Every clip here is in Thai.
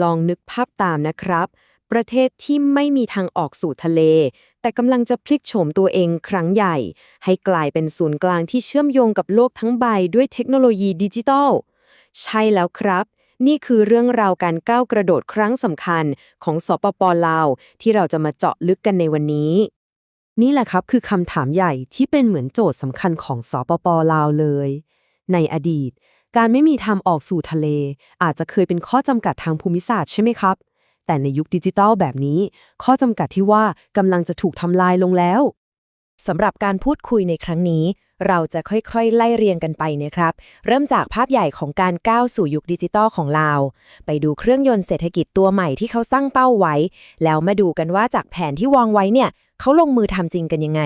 ลองนึกภาพตามนะครับ ประเทศที่ไม่มีทางออกสู่ทะเล แต่กำลังจะพลิกโฉมตัวเองครั้งใหญ่ ให้กลายเป็นศูนย์กลางที่เชื่อมโยงกับโลกทั้งใบด้วยเทคโนโลยีดิจิทัล ใช่แล้วครับนี่คือเรื่องราวการก้าวกระโดดครั้งสำคัญของสปปลาว ที่เราจะมาเจาะลึกกันในวันนี้ นี่แหละครับคือคำถามใหญ่ที่เป็นเหมือนโจทย์สำคัญของสปปลาวเลย ในอดีต การไม่มีทางออกสู่ทะเล อาจจะเคยเป็นข้อจำกัดทางภูมิศาสตร์ใช่ไหมครับ แต่ในยุคดิจิทัลแบบนี้ ข้อจำกัดที่ว่ากำลังจะถูกทำลายลงแล้ว สำหรับการพูดคุยในครั้งนี้ เราจะค่อยๆ ไล่เรียงกันไปนะครับ เริ่มจากภาพใหญ่ของการก้าวสู่ยุคดิจิตอลของลาว ไปดูเครื่องยนต์เศรษฐกิจตัวใหม่ที่เขาตั้งเป้าไว้ แล้วมาดูกันว่าจากแผนที่วางไว้เนี่ย เขาลงมือทำจริงกันยังไง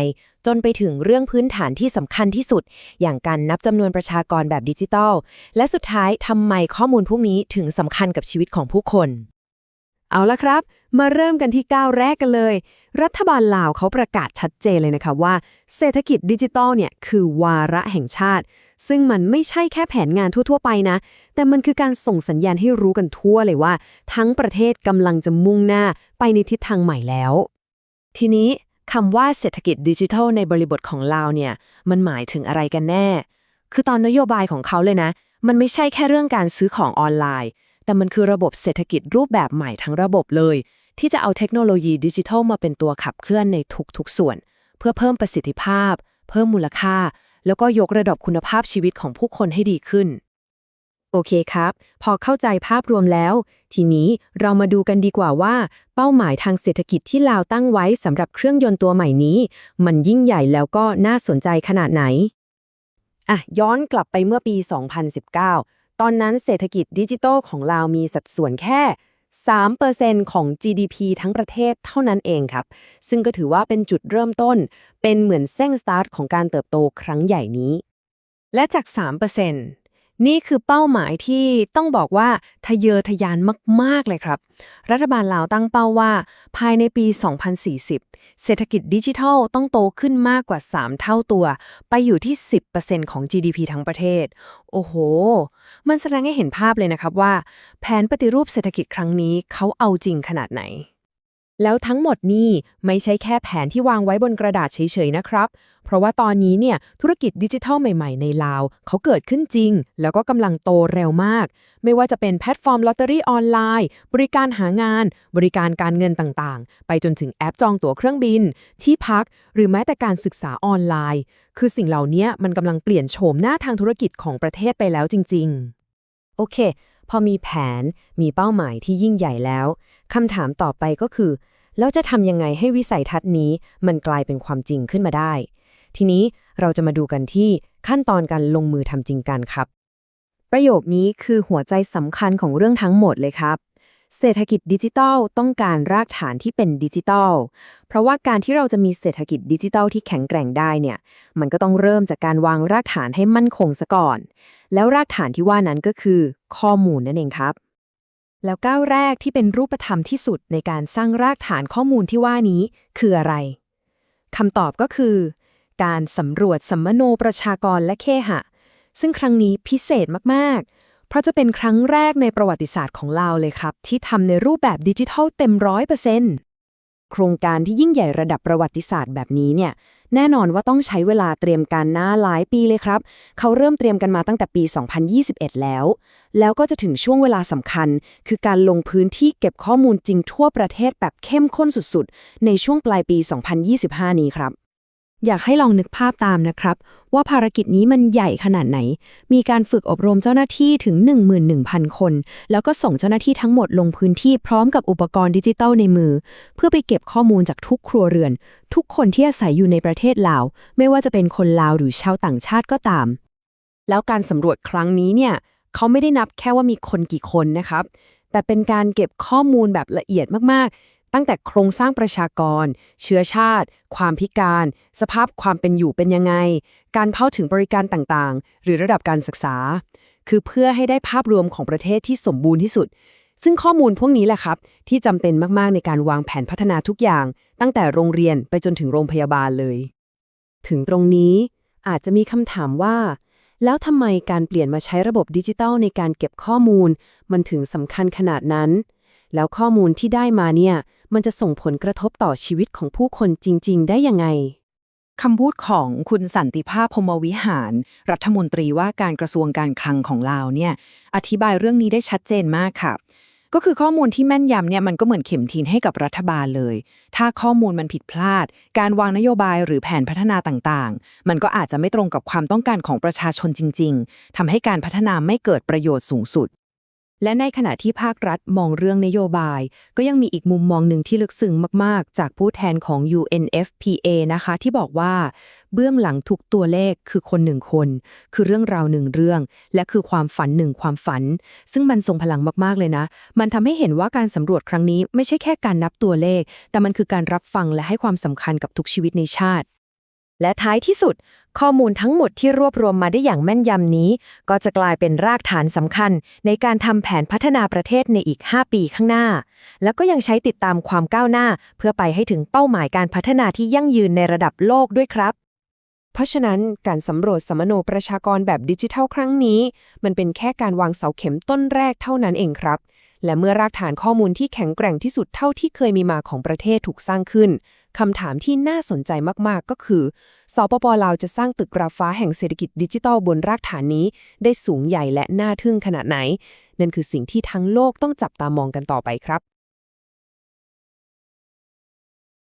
จนไปถึงเรื่องพื้นฐานที่สำคัญที่สุด อย่างการนับจำนวนประชากรแบบดิจิตอลและสุดท้ายทำไมข้อมูลพวกนี้ถึงสำคัญกับชีวิตของผู้คน เอาละครับ มาเริ่มกันที่ก้าวแรกกันเลย รัฐบาลลาวเขาประกาศชัดเจนเลยนะคะว่า เศรษฐกิจดิจิทัลเนี่ยคือวาระแห่งชาติ ซึ่งมันไม่ใช่แค่แผนงานทั่ว ๆ ไปนะ แต่มันคือการส่งสัญญาณให้รู้กันทั่วเลยว่า ทั้งประเทศกำลังจะมุ่งหน้าไปในทิศทางใหม่แล้ว ทีนี้คำว่าเศรษฐกิจดิจิทัลในบริบทของลาวเนี่ยมันหมายถึงอะไรกันแน่ คือตอนนโยบายของเขาเลยนะ มันไม่ใช่แค่เรื่องการซื้อของออนไลน์ แต่มันคือระบบเศรษฐกิจรูปแบบใหม่ทั้งระบบเลย ที่จะเอาเทคโนโลยีดิจิทัลมาเป็นตัวขับเคลื่อนในทุกๆส่วน เพื่อเพิ่มประสิทธิภาพ เพิ่มมูลค่า แล้วก็ยกระดับคุณภาพชีวิตของผู้คนให้ดีขึ้น โอเคครับ พอเข้าใจภาพรวมแล้ว ทีนี้เรามาดูกันดีกว่าว่า เป้าหมายทางเศรษฐกิจที่ลาวตั้งไว้สำหรับเครื่องยนต์ตัวใหม่นี้ มันยิ่งใหญ่แล้วก็น่าสนใจขนาดไหนอะย้อนกลับไปเมื่อปี 2019 ตอนนั้นเศรษฐกิจดิจิทัลของลาวมีสัดส่วนแค่ 3%ของ GDP ทั้งประเทศเท่านั้นเองครับ ซึ่งก็ถือว่าเป็นจุดเริ่มต้น เป็นเหมือนเส้นสตาร์ทของการเติบโตครั้งใหญ่นี้ และจาก 3% นี่คือเป้าหมายที่ต้องบอกว่าทะเยอทะยานมาก ๆ เลยครับ รัฐบาลลาวตั้งเป้าว่า ภายในปี 2040 เศรษฐกิจดิจิทัลต้องโตขึ้นมากกว่า 3 เท่าตัว ไปอยู่ที่ 10%ของ GDP ทั้งประเทศ โอ้โห มันแสดงให้เห็นภาพเลยนะครับว่า แผนปฏิรูปเศรษฐกิจครั้งนี้เขาเอาจริงขนาดไหน แล้วทั้งหมดนี่ไม่ใช่แค่แผนที่วางไว้บนกระดาษเฉยๆนะครับ เพราะว่าตอนนี้เนี่ยธุรกิจดิจิทัลใหม่ๆในลาว เขาเกิดขึ้นจริง แล้วก็กำลังโตเร็วมาก ไม่ว่าจะเป็นแพลตฟอร์มลอตเตอรี่ออนไลน์ บริการหางาน บริการการเงินต่างๆ ไปจนถึงแอปจองตั๋วเครื่องบิน ที่พัก หรือแม้แต่การศึกษาออนไลน์ คือสิ่งเหล่านี้มันกำลังเปลี่ยนโฉมหน้าทางธุรกิจของประเทศไปแล้วจริง ๆ โอเค พอมีแผน มีเป้าหมายที่ยิ่งใหญ่แล้วคำถามต่อไปก็คือ แล้วจะทำยังไงให้วิสัยทัศน์นี้ มันกลายเป็นความจริงขึ้นมาได้ ทีนี้เราจะมาดูกันที่ขั้นตอนการลงมือทำจริงกันครับ ประโยคนี้คือหัวใจสำคัญของเรื่องทั้งหมดเลยครับ เศรษฐกิจดิจิทัลต้องการรากฐานที่เป็นดิจิทัล เพราะว่าการที่เราจะมีเศรษฐกิจดิจิทัลที่แข็งแกร่งได้เนี่ย มันก็ต้องเริ่มจากการวางรากฐานให้มั่นคงซะก่อน แล้วรากฐานที่ว่านั้นก็คือ ข้อมูลนั่นเองครับ แล้วก้าวแรกที่เป็นรูปธรรมที่สุดในการสร้างรากฐานข้อมูลที่ว่านี้คืออะไรคำตอบก็คือ การสำรวจสัมมโนประชากรและเคหะ ซึ่งครั้งนี้พิเศษมากๆ เพราะจะเป็นครั้งแรกในประวัติศาสตร์ของลาวเลยครับ ที่ทำในรูปแบบดิจิทัลเต็มร้อยเปอร์เซ็นต์โครงการที่ยิ่งใหญ่ระดับประวัติศาสตร์แบบนี้เนี่ย แน่นอนว่าต้องใช้เวลาเตรียมการหน้าหลายปีเลยครับ เขาเริ่มเตรียมกันมาตั้งแต่ปี 2021 แล้ว แล้วก็จะถึงช่วงเวลาสำคัญ คือการลงพื้นที่เก็บข้อมูลจริงทั่วประเทศแบบเข้มข้นสุดๆ ในช่วงปลายปี 2025 นี้ครับ อยากให้ลองนึกภาพตามนะครับ ว่าภารกิจนี้มันใหญ่ขนาดไหน มีการฝึกอบรมเจ้าหน้าที่ถึง 11,000 คน แล้วก็ส่งเจ้าหน้าที่ทั้งหมดลงพื้นที่พร้อมกับอุปกรณ์ดิจิตัลในมือ เพื่อไปเก็บข้อมูลจากทุกครัวเรือน ทุกคนที่อาศัยอยู่ในประเทศลาว ไม่ว่าจะเป็นคนลาวหรือชาวต่างชาติก็ตาม แล้วการสำรวจครั้งนี้เนี่ยเขาไม่ได้นับแค่ว่ามีคนกี่คนนะครับแต่เป็นการเก็บข้อมูลแบบละเอียดมาก ตั้งแต่โครงสร้างประชากร เชื้อชาติ ความพิการ สภาพความเป็นอยู่เป็นยังไง การเข้าถึงบริการต่างๆ หรือระดับการศึกษา คือเพื่อให้ได้ภาพรวมของประเทศที่สมบูรณ์ที่สุด ซึ่งข้อมูลพวกนี้แหละครับ ที่จำเป็นมาก ๆ ในการวางแผนพัฒนาทุกอย่าง ตั้งแต่โรงเรียนไปจนถึงโรงพยาบาลเลย ถึงตรงนี้อาจจะมีคำถามว่า แล้วทำไมการเปลี่ยนมาใช้ระบบดิจิทัลในการเก็บข้อมูล มันถึงสำคัญขนาดนั้น แล้วข้อมูลที่ได้มาเนี่ย มันจะส่งผลกระทบต่อชีวิตของผู้คนจริง ๆ ได้ยังไงคำพูดของคุณสันติภาพพมวิหาร รัฐมนตรีว่าการกระทรวงการคลังของลาวเนี่ยอธิบายเรื่องนี้ได้ชัดเจนมากค่ะ ก็คือข้อมูลที่แม่นยำเนี่ยมันก็เหมือนเข็มทินให้กับรัฐบาลเลย ถ้าข้อมูลมันผิดพลาด การวางนโยบายหรือแผนพัฒนาต่างๆ มันก็อาจจะไม่ตรงกับความต้องการของประชาชนจริง ๆทำให้การพัฒนาไม่เกิดประโยชน์สูงสุด และในขณะที่ภาครัฐมองเรื่องนโยบาย ก็ยังมีอีกมุมมองหนึ่งที่ลึกซึ้งมาก ๆ จากผู้แทนของ UNFPA นะคะ ที่บอกว่า เบื้องหลังทุกตัวเลขคือคนหนึ่งคน คือเรื่องราวหนึ่งเรื่อง และคือความฝันหนึ่งความฝัน ซึ่งมันทรงพลังมาก ๆ เลยนะ มันทำให้เห็นว่าการสำรวจครั้งนี้ไม่ใช่แค่การนับตัวเลข แต่มันคือการรับฟังและให้ความสำคัญกับทุกชีวิตในชาติ และท้ายที่สุด ข้อมูลทั้งหมดที่รวบรวมมาได้อย่างแม่นยำนี้ ก็จะกลายเป็นรากฐานสำคัญ ในการทำแผนพัฒนาประเทศในอีก 5 ปีข้างหน้า แล้วก็ยังใช้ติดตามความก้าวหน้า เพื่อไปให้ถึงเป้าหมายการพัฒนาที่ยั่งยืนในระดับโลกด้วยครับเพราะฉะนั้นการสำรวจสมโนประชากรแบบดิจิทัลครั้งนี้ มันเป็นแค่การวางเสาเข็มต้นแรกเท่านั้นเองครับ และเมื่อรากฐานข้อมูลที่แข็งแกร่งที่สุดเท่าที่เคยมีมาของประเทศถูกสร้างขึ้นคำถามที่น่าสนใจมากๆ ก็คือสปปลาวจะสร้างตึกราฟ้าแห่งเศรษฐกิจดิจิทัลบนรากฐานนี้ ได้สูงใหญ่และน่าทึ่งขนาดไหน นั่นคือสิ่งที่ทั้งโลกต้องจับตามองกันต่อไปครับ